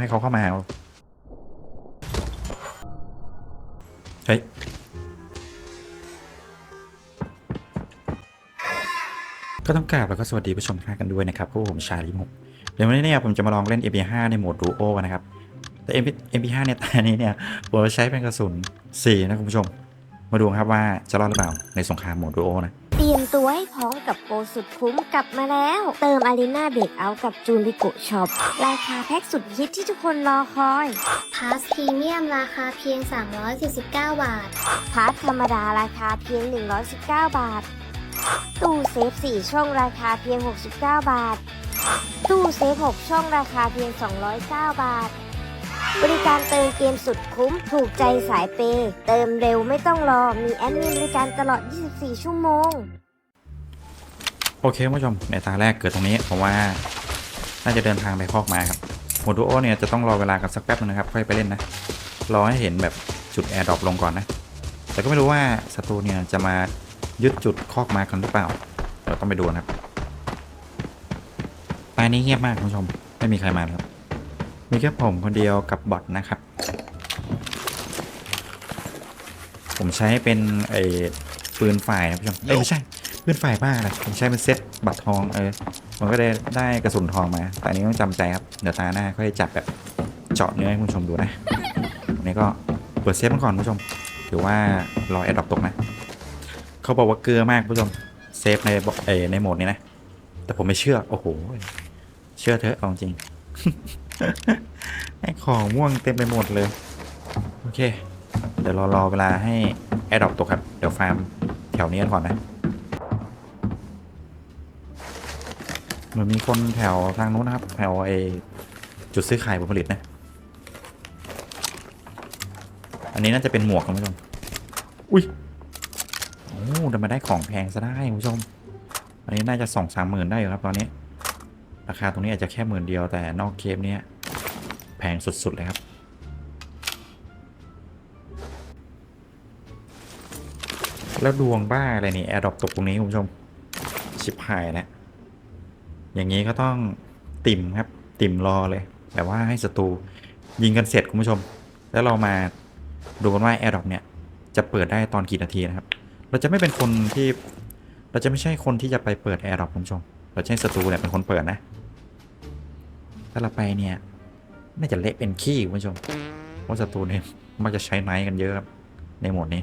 ให้เขาเข้ามาเอาเฮ้ยก็ต้องกราบแล้วก็สวัสดีผู้ชมทุกท่านกันด้วยนะครับพวกผมชาลิมกเดี๋ยววันนี้เนี่ยผมจะมาลองเล่น MP5 ในโหมดดูโอนะครับ แต่ MP MP5 เนี่ยตอนนี้เนี่ยผมจะใช้เป็นกระสุน4นะคุณผู้ชม มาดูครับว่าจะรอดหรือเปล่าในสงครามโหมดดูโอนะ ตรียมตัวให้พร้อมกับโปรสุดคุ้มกลับมาแล้ว เติมอารีนาเบรกเอากับจูนริโกช็อปราคาแพ็กสุดฮิตที่ทุกคนรอคอยพาสพรีเมียมราคาเพียง 349 บาท พาร์ทธรรมดาราคาเพียง 119 บาท ตู้เซฟ 4 ช่องราคาเพียง 69 บาท ตู้เซฟ 6 ช่องราคาเพียง 209 บาทบริการเติมเกมสุดคุ้มถูกใจสายเปย์เติมเร็วไม่ต้องรอ มีแอดมินบริการตลอด 24 ชั่วโมง โอเคคุณผู้ชมในตาแรกเกิดตรงนี้ผมว่าน่าจะเดินทางไปคอกมาครับโมดูโอเนี่ยจะต้องรอเวลากันสักแป๊บนึงนะครับ ค่อยไปเล่นนะ รอให้เห็นแบบจุดแอร์ดรอปลงก่อนนะ แต่ก็ไม่รู้ว่าศัตรูเนี่ยจะมายึดจุดคอกมากันหรือเปล่าเดี๋ยวต้องไปดูนะครับปลานี้เงียบมากคุณผู้ชม ไม่มีใครมาครับ มีแค่ผมคนเดียวกับบอทนะครับ ผมใช้เป็นไอ้ปืนฝ่ายนะคุณผู้ชมเอ้ยไม่ใช่ ปืนฝ่ายบ้าอะไรผมใช้เป็นเซตบัตรทองเออมันก็ได้ได้กระสุนทองมา แต่อันนี้ต้องจำใจครับ เดี๋ยวตาหน้าค่อยจับแบบเจาะเนื้อให้คุณชมดูนะอันนี้ก็เปิดเซฟมันก่อนคุณผู้ชม ถือว่ารอแอดดอปตกนะ เขาบอกว่าเกลือมากคุณผู้ชม เซฟในเอในโหมดนี้นะ แต่ผมไม่เชื่อ โอ้โห เชื่อเถอะเอาจริงไอ้ของม่วงเต็มไปหมดเลย โอเค เดี๋ยวรอรอเวลาให้แอดดอปตกครับ เดี๋ยวฟาร์มแถวนี้กันก่อนนะ เหมือนมีคนแถวทางนู้นนะครับ แถวไอจุดซื้อขายผลผลิตนะ อันนี้น่าจะเป็นหมวกคุณผู้ชม อุ้ย โอ้แต่มาได้ของแพงซะได้คุณผู้ชม อันนี้น่าจะสองสามหมื่นได้อยู่ครับตอนนี้ ราคาตรงนี้อาจจะแค่หมื่นเดียวแต่นอกเกมเนี้ยแพงสุดๆเลยครับแล้วดวงบ้าอะไรนี่แอร์ดรอปตกตรงนี้คุณผู้ชม ชิบหายแล้ว อย่างนี้ก็ต้องติ่มครับติ่มรอเลย แต่ว่าให้ศัตรูยิงกันเสร็จคุณผู้ชม แล้วเรามาดูกันว่าแอร์ดรอปเนี่ยจะเปิดได้ตอนกี่นาทีนะครับ เราจะไม่เป็นคนที่เราจะไม่ใช่คนที่จะไปเปิดแอร์ดรอปคุณผู้ชม เราให้ศัตรูเนี่ยเป็นคนเปิดนะ ถ้าเราไปเนี่ยน่าจะเละเป็นขี้คุณผู้ชมเพราะศัตรูเนี่ยมักจะใช้ไนท์กันเยอะครับในโหมดนี้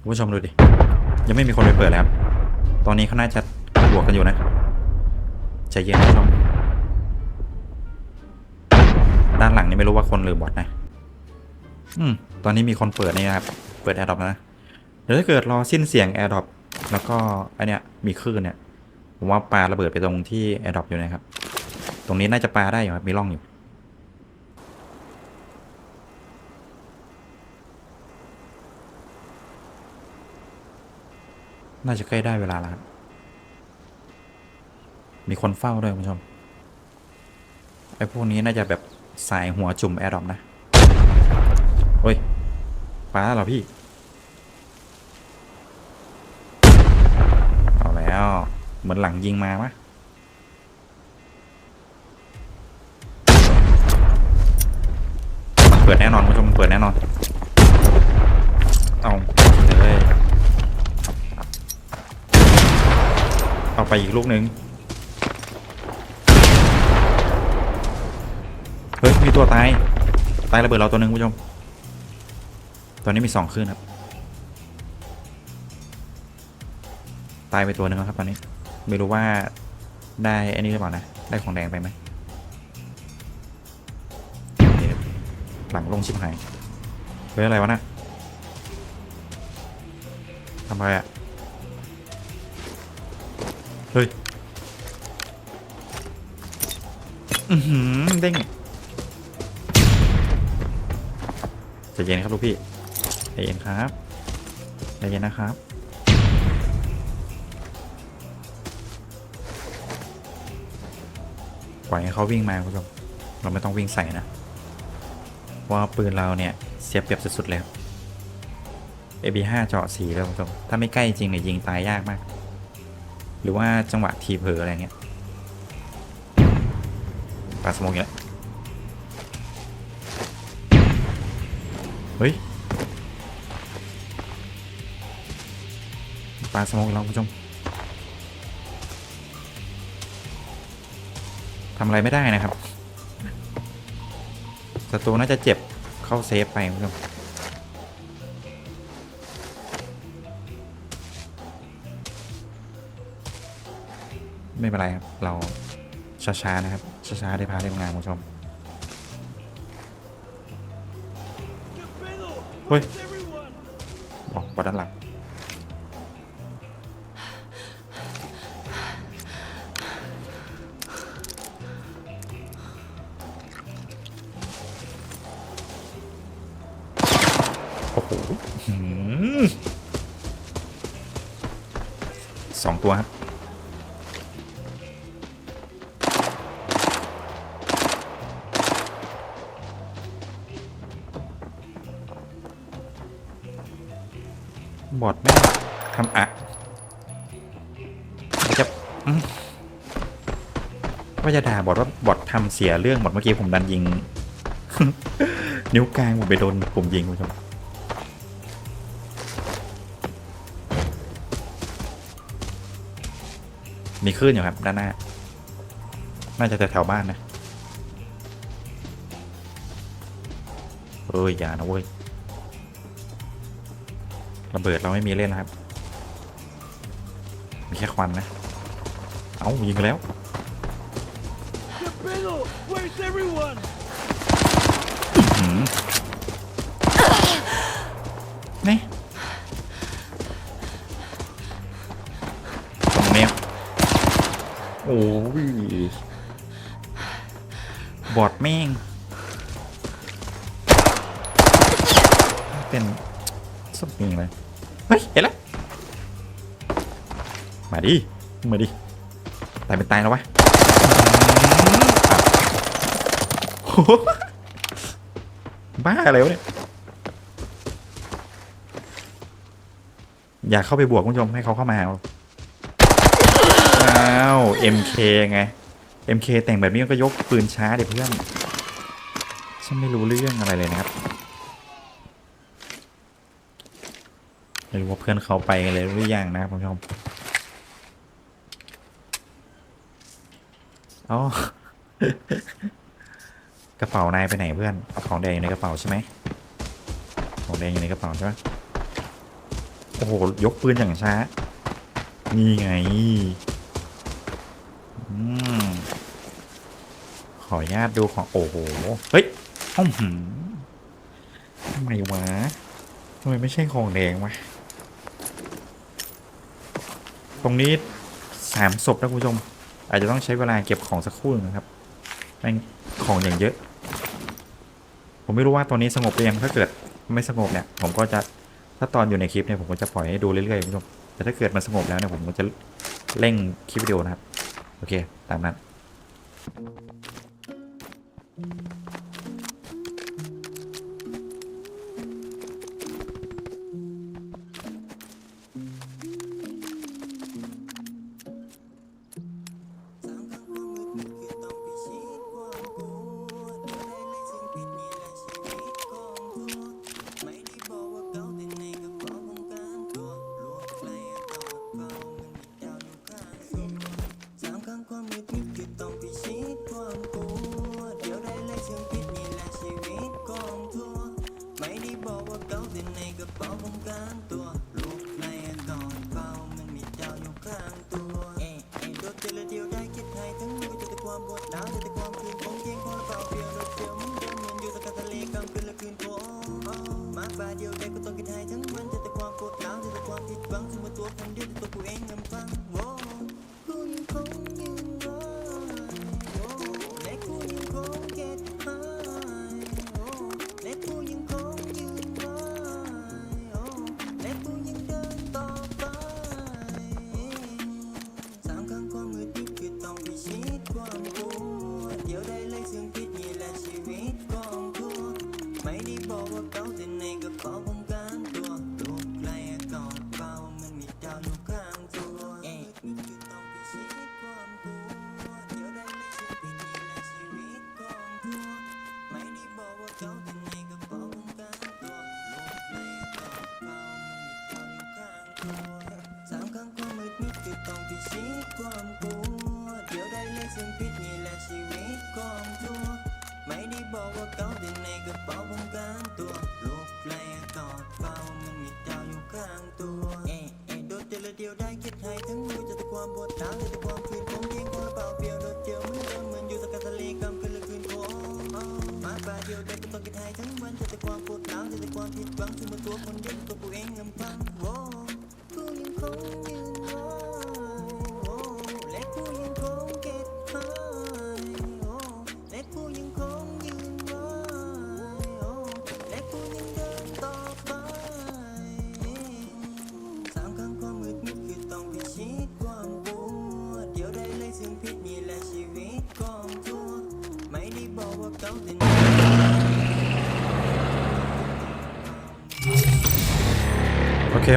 คุณผู้ชมดูดิยังไม่มีคนไปเปิดแล้วครับตอนนี้เขาน่าจะบวกกันอยู่นะ ใจเย็นคุณผู้ชมด้านหลังนี่ไม่รู้ว่าคนหรือบอทนะ อืม ตอนนี้มีคนเปิดนี่นะครับ เปิดแอร์ดรอปนะ เดี๋ยวถ้าเกิดรอสิ้นเสียงแอร์ดรอปแล้วก็อันเนี้ยมีคลื่นเนี่ย ผมว่าปลาระเบิดไปตรงที่แอร์ดรอปอยู่นะครับ ตรงนี้น่าจะปลาได้อยู่ครับ มีร่องอยู่ น่าจะใกล้ได้เวลาแล้วครับ มีคนเฝ้าด้วยคุณผู้ชม ไอ้พวกนี้น่าจะแบบสายหัวจุ่มแอร์ดอปนะโอ้ยปาแล้วเหรอพี่ เอาแล้ว เหมือนหลังยิงมามะเปิดแน่นอนคุณผู้ชมเปิดแน่นอน เอาเลยเอาไปอีกลูกหนึ่ง มีตัวตาย ตายระเบิดเราตัวหนึ่งคุณผู้ชม ตอนนี้มีสองคลื่นครับ ตายไปตัวหนึ่งแล้วครับตอนนี้ ไม่รู้ว่าได้อันนี้หรือเปล่านะ ได้ของแดงไปไหมหลังลงชิบหายเฮ้ยอะไรวะน่ะทำอะไรอะเฮ้ย อือหือเด้ง เย็นครับลูกพี่ใจเย็นครับใจเย็นนะครับปล่อยให้เขาวิ่งมาคุณผู้ชมเราไม่ต้องวิ่งใส่นะว่าปืนเราเนี่ยเสียเปรียบสุดๆเลยครับ AB5 เจาะสีแล้วคุณผู้ชมถ้าไม่ใกล้จริงเนี่ยยิงตายยากมาก หรือว่าจังหวะทีเผลออะไรเงี้ยปาสมกอย่างเเฮ้ยปลาสมองเราคุณผู้ชมทำอะไรไม่ได้นะครับศัตรูน่าจะเจ็บเข้าเซฟไปคุณผู้ชมไม่เป็นไรครับ เราช้าๆนะครับช้าๆได้พาได้งานคุณผู้ชม เฮ้ยบอกบอด้านหลัง โอ้โห สองตัวครับ ว่าจะด่าบอดว่าบอดทำเสียเรื่องบอดเมื่อกี้ผมดันยิง นิ้วกลางผมไปโดนผมยิงคุณผู้ชมมีคลื่นอยู่ครับ ด้านหน้า น่าจะแถวๆบ้านนะเอ้ย อย่านะเว้ยระเบิดเราไม่มีเล่นนะครับ มีแค่ควันนะ เอายิงแล้ว where's everyone? หืมนี่ตรงนี้โอ้ยบอดแม่ง เป็นสมิงเลยเฮ้ย เห็นแล้ว มาดิ มาดิ ตายเป็นตายแล้ววะอืมอะโอ้โห บ้าอะไรวะเนี่ย อยากเข้าไปบวกคุณผู้ชมให้เขาเข้ามาเอาอ้าว MK ไง MK แต่งแบบนี้ก็ยกปืนช้าเด็เพื่อน ฉันไม่รู้เรื่องอะไรเลยนะครับ ไม่รู้ว่าเพื่อนเขาไปกันเลยหรือยังนะครับคุณผู้ชมอ๋อ กระเป๋านายไปไหนเพื่อนของแดงอยู่ในกระเป๋าใช่ไหมของแดงอยู่ในกระเป๋าใช่ไหมโอ้โหยกปืนอย่างช้า นี่ไงอืมขออนุญาตดูของโอ้โห เฮ้ยอ้อมหืทำไมวะทำไมไม่ใช่ของแดงวะ ตรงนี้สามศพนะคุณผู้ชม อาจจะต้องใช้เวลาเก็บของสักครู่หนึงนะครับแม่งของอย่างเยอะ ผมไม่รู้ว่าตอนนี้สงบหรือยังถ้าเกิดไม่สงบเนี่ย ผมก็จะถ้าตอนอยู่ในคลิปเนี่ยผมก็จะปล่อยให้ดูเรื่อยๆคุณผู้ชมแต่ถ้าเกิดมันสงบแล้วเนี่ยผมก็จะเร่งคลิปวิดีโอนะครับ โอเค ตามนั้น 万，当你的。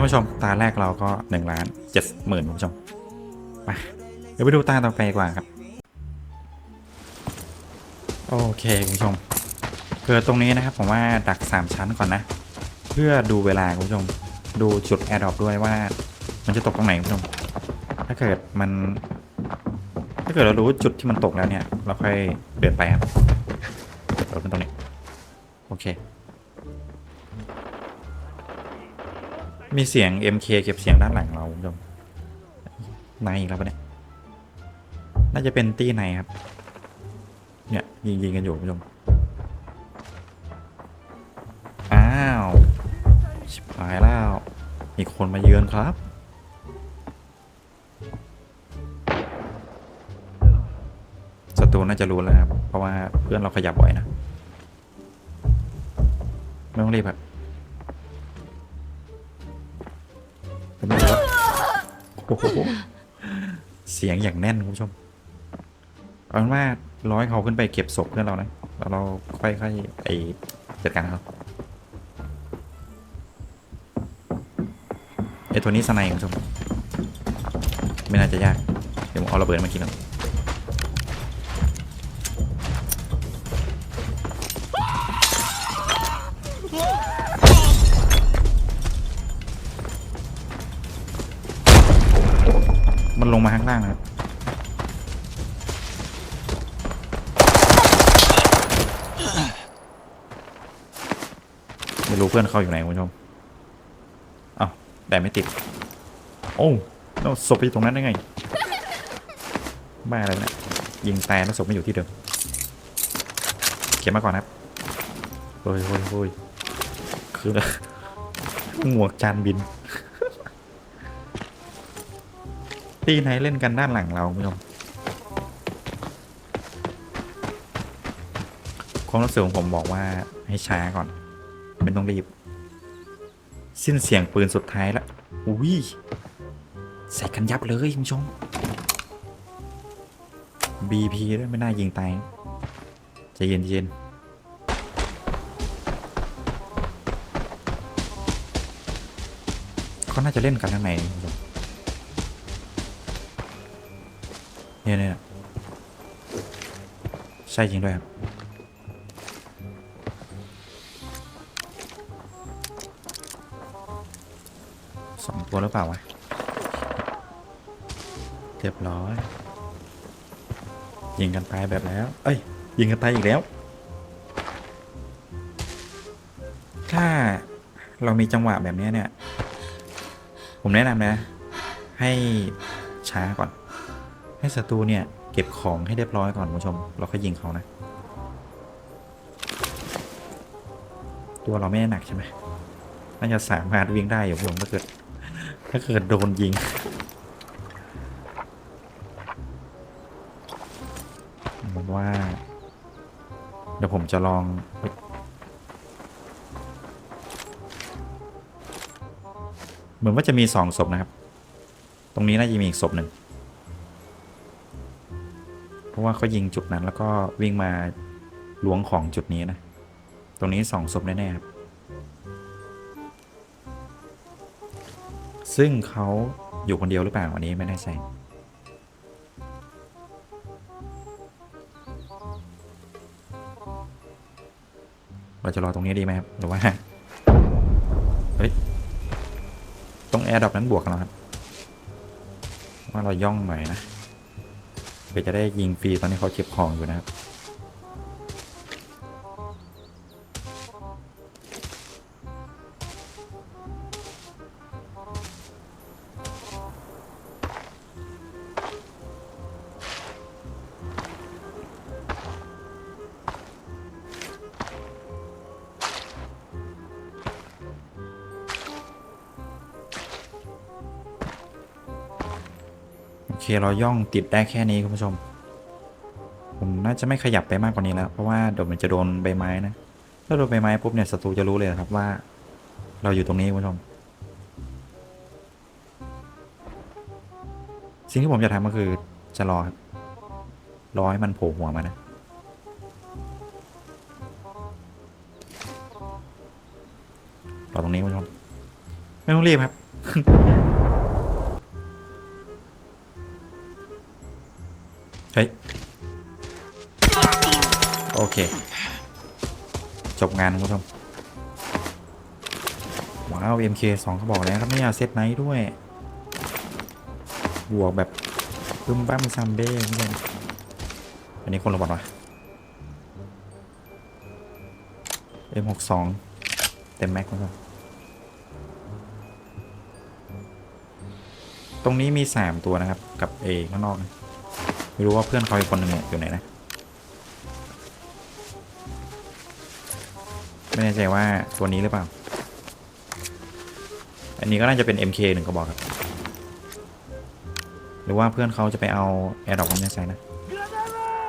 ผู้ชม ตาแรกเราก็1ล้าน7หมื่นคุณผู้ชม ไป เดี๋ยวไปดูตาต่อไปกว่าครับ โอเคคุณผู้ชมเกิดตรงนี้นะครับผมว่าดัก 3 ชั้นก่อนนะ เพื่อดูเวลาคุณผู้ชม ดูจุดแอร์ดรอปด้วยว่า มันจะตกตรงไหนคุณผู้ชม ถ้าเกิดมัน ถ้าเกิดเรารู้จุดที่มันตกแล้วเนี่ย เราค่อยเดินไปครับเราเป็นตรงนี้ โอเค มีเสียง MK เก็บเสียงด้านหลังเราคุณผู้ชมในอีกแล้วปะเนี่ย น่าจะเป็นตี้ในครับ เนี่ยยิงยิงกันอยู่คุณผู้ชม อ้าว ชิบหายแล้ว มีคนมาเยือนครับ ศัตรูน่าจะรู้แล้วครับ เพราะว่าเพื่อนเราขยับบ่อยนะ ไม่ต้องรีบครับ ผมไม่รู้ว่าโอ้โหเสียงอย่างแน่นคุณผู้ชมเอาเป็นว่าร้อยเขาขึ้นไปเก็บศพเพื่อนเรานะแล้วเราค่อยๆไอจัดการเขาไอตัวนี้สไนด์คุณผู้ชมไม่น่าจะยาก เดี๋ยวผมเอาระเบิดมากินก่อน มันลงมาข้างล่างนะครับ ไม่รู้เพื่อนเขาอยู่ไหนคุณผู้ชมเอ้าแต่ไม่ติด โอ้แล้วศพไปอยู่ตรงนั้นได้ไง บ้าอะไรนี่ยยิงตายแล้วศพไม่อยู่ที่เดิมเก็บมาก่อนครับโอ้ยโอ้ยโอ้ยคือหมวกจานบิน ตีไหนเล่นกันด้านหลังเราคุณผู้ชมความรู้สึกของผมบอกว่าให้ช้าก่อนไม่ต้องรีบ สิ้นเสียงปืนสุดท้ายแล้วอุ้ยใส่กันยับเลยคุณผู้ชม BP ด้วยไม่น่ายิงตายใจเย็นเย็นเขาน่าจะเล่นกันข้างในคุณผู้ชม เนี่ยเนี่ยใช่จริงด้วยครับสองตัวหรือเปล่าวะเรียบร้อย ยิงกันตายแบบแล้ว เอ้ย ยิงกันตายอีกแล้ว ถ้าเรามีจังหวะแบบนี้เนี่ย ผมแนะนำนะ ให้ช้าก่อน ให้ศัตรูเนี่ยเก็บของให้เรียบร้อยก่อนคุณผู้ชม เราค่อยยิงเขานะ ตัวเราไม่ได้หนักใช่ไหมน่าจะสามารถวิ่งได้อยู่ผมถ้าเกิดถ้าเกิดโดนยิงผมว่า เดี๋ยวผมจะลองเฮ้ยเหมือนว่าจะมีสองศพนะครับ ตรงนี้น่าจะมีอีกศพหนึ่ง เพราะว่าเขายิงจุดนั้นแล้วก็วิ่งมาล้วงของจุดนี้นะ ตรงนี้สองศพแน่ๆครับซึ่งเขาอยู่คนเดียวหรือเปล่าอันนี้ไม่แน่ใจเราจะรอตรงนี้ดีไหมครับ หรือว่า เฮ้ย ตรงแอร์ดรอปนั้นบวกกันแล้วครับ ว่าเราย่องหน่อยนะ เพื่อจะได้ยิงฟรีตอนที่เขาเก็บของอยู่นะครับ เคเราย่องติดได้แค่นี้คุณผู้ชม ผมน่าจะไม่ขยับไปมากกว่านี้แล้ว เพราะว่าเดี๋ยวมันจะโดนใบไม้นะ ถ้าโดนใบไม้ปุ๊บเนี่ยศัตรูจะรู้เลยครับว่า เราอยู่ตรงนี้คุณผู้ชม สิ่งที่ผมจะทำก็คือจะรอครับรอให้มันโผล่หัวมานะรอตรงนี้คุณผู้ชม ไม่ต้องรีบครับ เฮ้ย โอเค จบงานคุณผู้ชมว้าว MK สองเขาบอกแล้วครับไม่อยาเซตไนท์ด้วย บวกแบบบึ้มบ้ามซัมเบ้คุณผู้ชมอันนี้คนละบอดวะ M62 เต็มแม็กคุณผู้ชมตรงนี้มี 3 ตัวนะครับ กับเอข้างนอกนะ ไม่รู้ว่าเพื่อนเขาอีกคนหนึ่งเนี่ยอยู่ไหนนะ ไม่แน่ใจว่าตัวนี้หรือเปล่า อันนี้ก็น่าจะเป็น MK หนึ่งกระบอกครับ หรือว่าเพื่อนเขาจะไปเอาแอร์ดรอปไม่แน่ใจนะ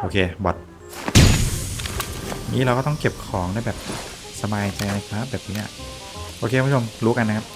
โอเค บอทนี้เราก็ต้องเก็บของได้แบบสบายใจนะครับแบบนี้โอเคคุณผู้ชมรู้กันนะครับ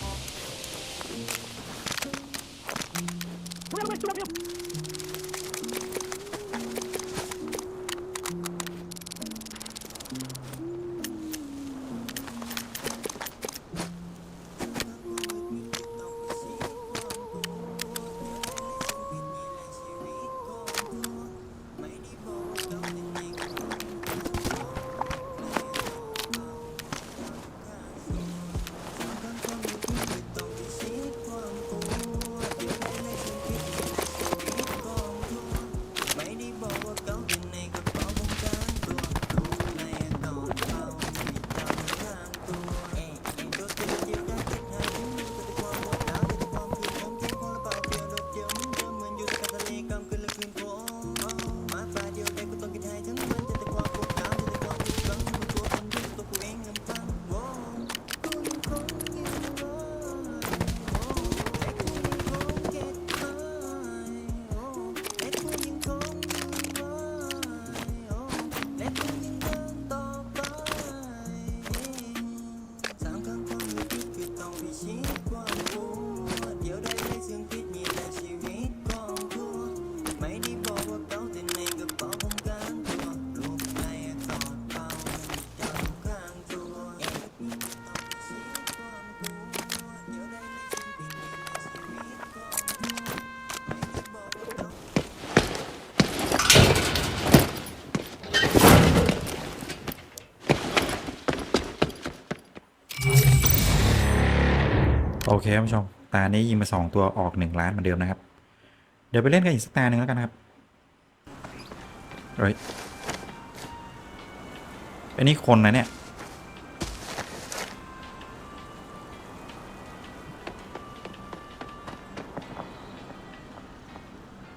ท่านผู้ชม ตานี้ยิงมาสองตัวออกหนึ่งล้านเหมือนเดิมนะครับ เดี๋ยวไปเล่นกันอีกสักตาหนึ่งแล้วกันครับเฮ้ยอันนี้คนนะเนี่ย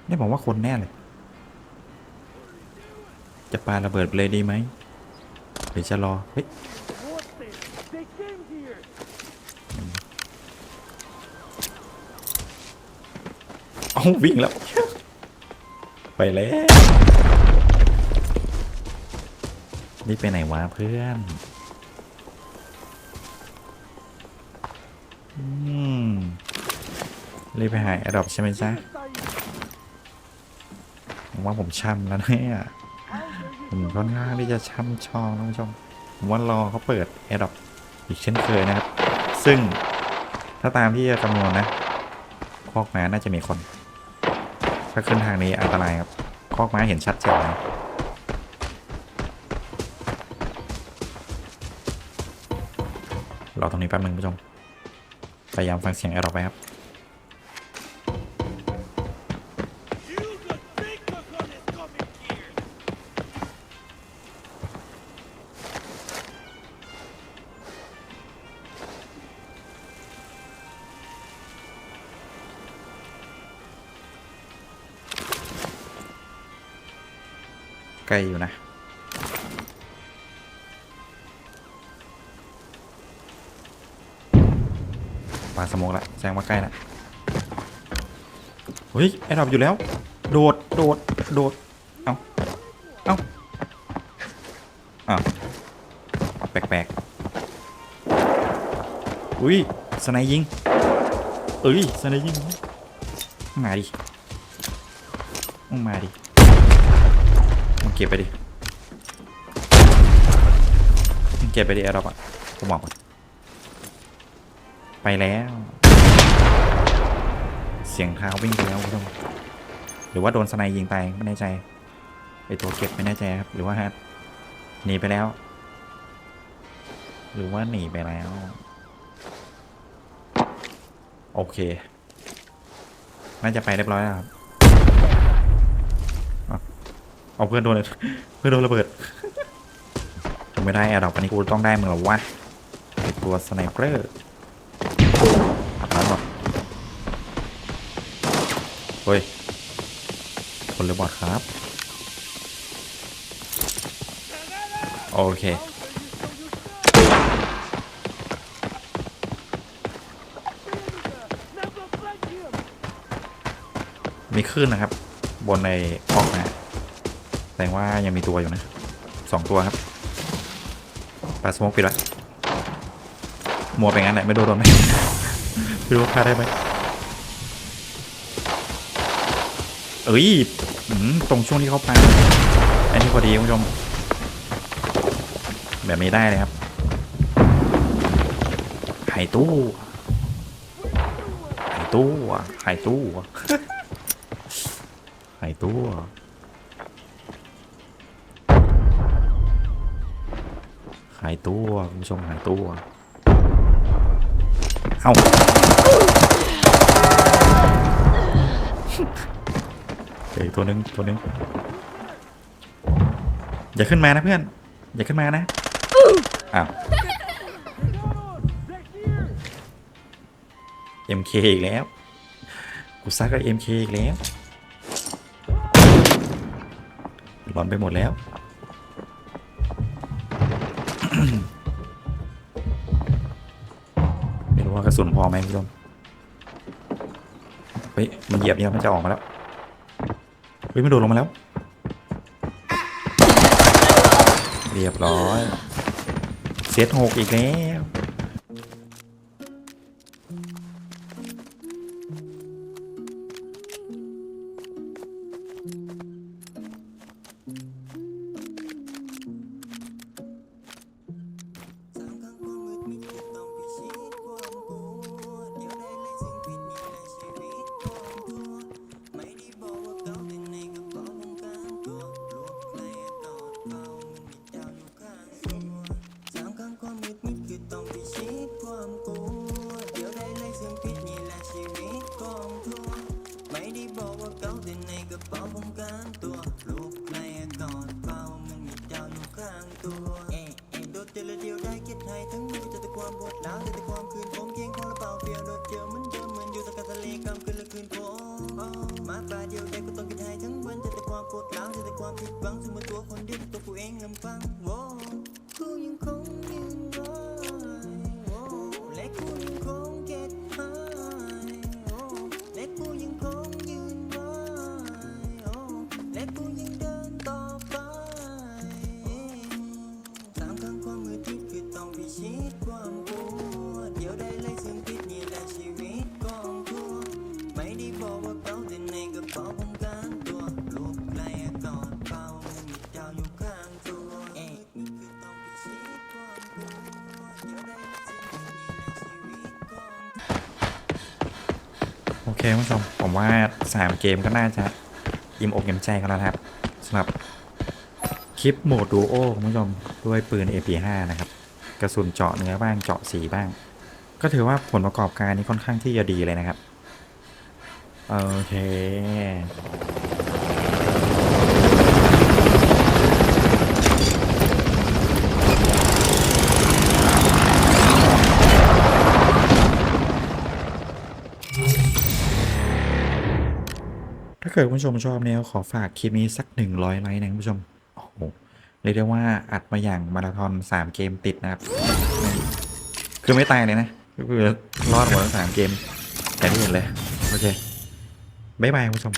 นี่ผมว่าคนแน่เลย จะปาระเบิดเลยดีไหมหรือจะรอ เฮ้ย เอาวิ่งแล้ว ไปแล้ว นี่ไปไหนวะเพื่อนอืมรีบไปหาแอดดอปใช่ไหมจ๊ะผมว่าผมช่ำแล้วเนี่ยผมค่อนข้างที่จะช่ำชองนะคุณผู้ชมผมว่ารอเขาเปิดแอดดอปอีกเช่นเคยนะครับ ซึ่งถ้าตามที่จะคำนวณนะคอกม้าน่าจะมีคน ถ้าขึ้นทางนี้อันตรายครับคอกม้าเห็นชัดเจนนะรอตรงนี้แป๊บนึงผู้ชม พยายามฟังเสียงแอร์ออกไปครับ ล้อยู่นะ ปาสโมกละแสดงว่าใกล้ละเฮ้ยไอ้ดอกอยู่แล้ว โดด โดด โดด เอาเอาเอาเอาแปลกๆ อุ้ยสไนยิงเอ้ยสไนยิง มาดิ มาดิ มึงเก็บไปดิมึงเก็บไปดิไอ้ดอกอะกูบอกก่อนไปแล้ว เสียงเท้าวิ่งไปแล้วคุณผู้ชมหรือว่าโดนสไนยิงตายไม่แน่ใจไอตัวเก็บไม่แน่ใจครับ หรือว่าหนีไปแล้ว หรือว่าหนีไปแล้ว โอเค น่าจะไปเรียบร้อยแล้วครับ เอาเพื่อนโดนเพื่อนโดนระเบิดกูไม่ได้แอร์ดอกอันนี้กูต้องได้มึงหรอวะตัวสไนเปอร์แล้วหรอเฮ้ยคนหรือบอทครับ โอเคมีคลื่นนะครับ บนในออกนะแส ดงว่ายังมีตัวอยู่นะสองตัวครับปาสโมกปิดละมัวไปงั้นแหละไม่โดนไหมไม่รู้ว่าพลาดได้ไหมเอ้ยตรงช่วงที่เขาปาอันนี้พอดีคุณผู้ชม แบบนี้ได้เลยครับหายตู้หายตู้หายตู้หายตั หายตัวคุณผู้ชมหายตัว เอาเฮ้ยตัวหนึงตัวหนึงอย่าขึ้นมานะเพื่อน อย่าขึ้นมานะ อ้าว MK อีกแล้ว กูซักกับ MK อีกแล้วร้อนไปหมดแล้ว สุนพอไหมคุณผู้ชมเฮ้ยมันเหยียบเนี่ยมันจะออกมาแล้วเฮ้ยมันโดดลงมาแล้ว เรียบร้อยเซตหกอีกแล้ว มาปลาเดียวได้ก็ต้องกินให้ทั้งวันจะแต่ความปวดร้าวจะแต่ความผิดหวังซึ่งมันตัวคนเดียวตัวกูเองลำพังโว้ สา3เกมก็น่าจะอิ่มอกอิ่มใจกันแล้วครับสำหรับคลิปโหมดดูโอคุณผู้ชมด้วยปืน AP5 นะครับ กระสุนเจาะเนื้อบ้างเจาะสีบ้าง ก็ถือว่าผลประกอบการนี้ค่อนข้างที่จะดีเลยนะครับ โอเค เกิดคุณผู้ชมชอบเนี่ยขอฝากคลิปนี้สัก 100 ไลค์นะคุณผู้ชม โอ้โห เรียกได้ว่าอัดมาอย่างมาราธอน 3 เกมติดนะครับ คือไม่ตายเลยนะก็คือรอดหมดทั้งสามเกมแต่ที่เห็นเลย โอเค บ๊ายบายคุณผู้ชม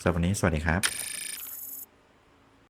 สำหรับวันนี้สวัสดีครับ